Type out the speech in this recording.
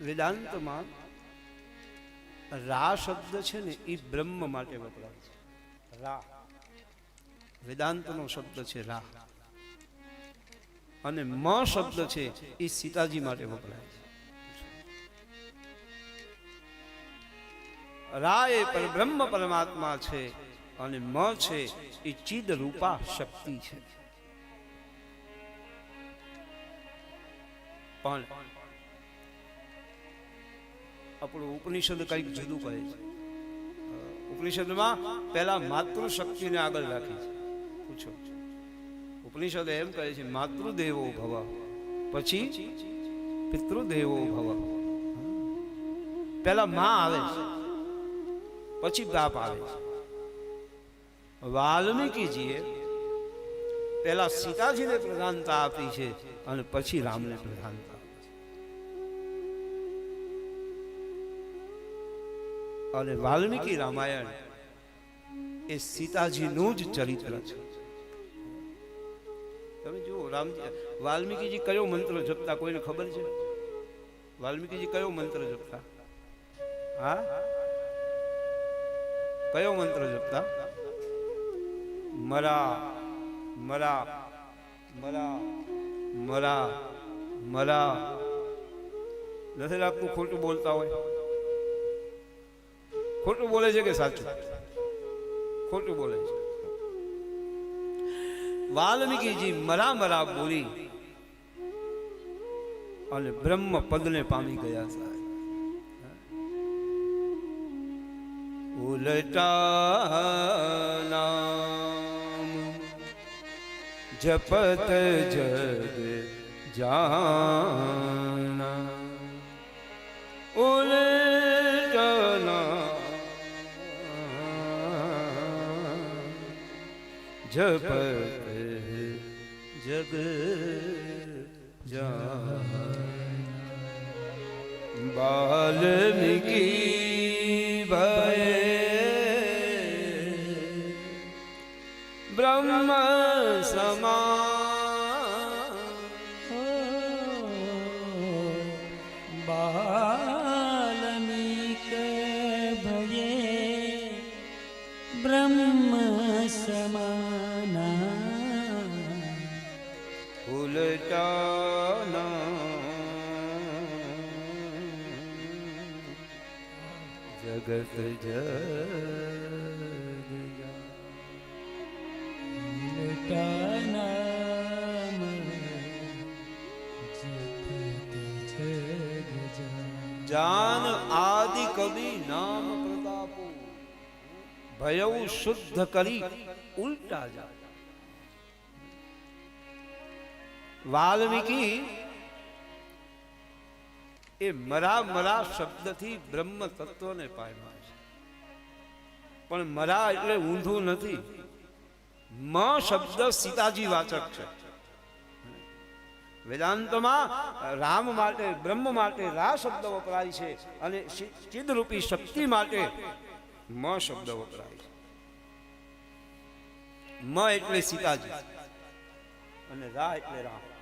વેદાંતમાં રા શબ્દ છે ને એ બ્રહ્મ માટે વપરાય છે. રા. વેદાંતનો શબ્દ છે રા. અને મ શબ્દ છે એ સીતાજી માટે વપરાય છે. રા એ પરબ્રહ્મ પરમાત્મા છે અને મ છે એ ચિદ રૂપા શક્તિ છે. પણ આપણું ઉપનિષદ કંઈક જુદું કહે છે. ઉપનિષદમાં પહેલા માતૃ શક્તિને આગળ રાખી છે. પૂછો. ઉપનિષદ એમ કહે છે, માતૃદેવો ભવ, પછી પિતૃદેવો ભવ. પહેલા માં આવે છે, પછી બાપ આવે છે. વાલ્મીકીજીએ પહેલા સીતાજીને પ્રધાનતા આપી છે અને પછી રામને પ્રધાનતા અને વાલ્મીકી રામાયણ એ સીતાજીનું જ ચરિત્ર છે. તમે જુઓ, રામજી, વાલ્મીકીજી કયો મંત્ર જપતા કોઈને ખબર છે? વાલ્મીકીજી કયો મંત્ર જપતા? હા? કયો મંત્ર જપતા? મરા મરા મરા મરા મરા. નથી લાગતું ખોટું બોલતા હોય? ખોટું બોલે છે કે સાચું ખોટું બોલે છે વાલ્મીકીજી મરા મરા બોલી અને બ્રહ્મ પદને પામી ગયા સાહેબ ઉલટા નામ જપત જગ જાના જપત જગ જા વાલ્મીકી જગત જગ નામ જપતિ જગ જા જાન આદિ કવિ નામ પ્રતાપો ભયવું શુદ્ધ કરી ઉલટા જા વાલ્મીકી એ મરા મરા શબ્દથી બ્રહ્મ તત્વને પામ્યા છે. પણ મરા એટલે ઊંધું નથી. મ શબ્દ સીતાજી વાચક છે. વેદાંતમાં રામ માટે, બ્રહ્મ માટે રા શબ્દ વપરાય છે અને ચિદરૂપી શક્તિ માટે મ શબ્દ વપરાય છે. મ એટલે સીતાજી અને રા એટલે રામ.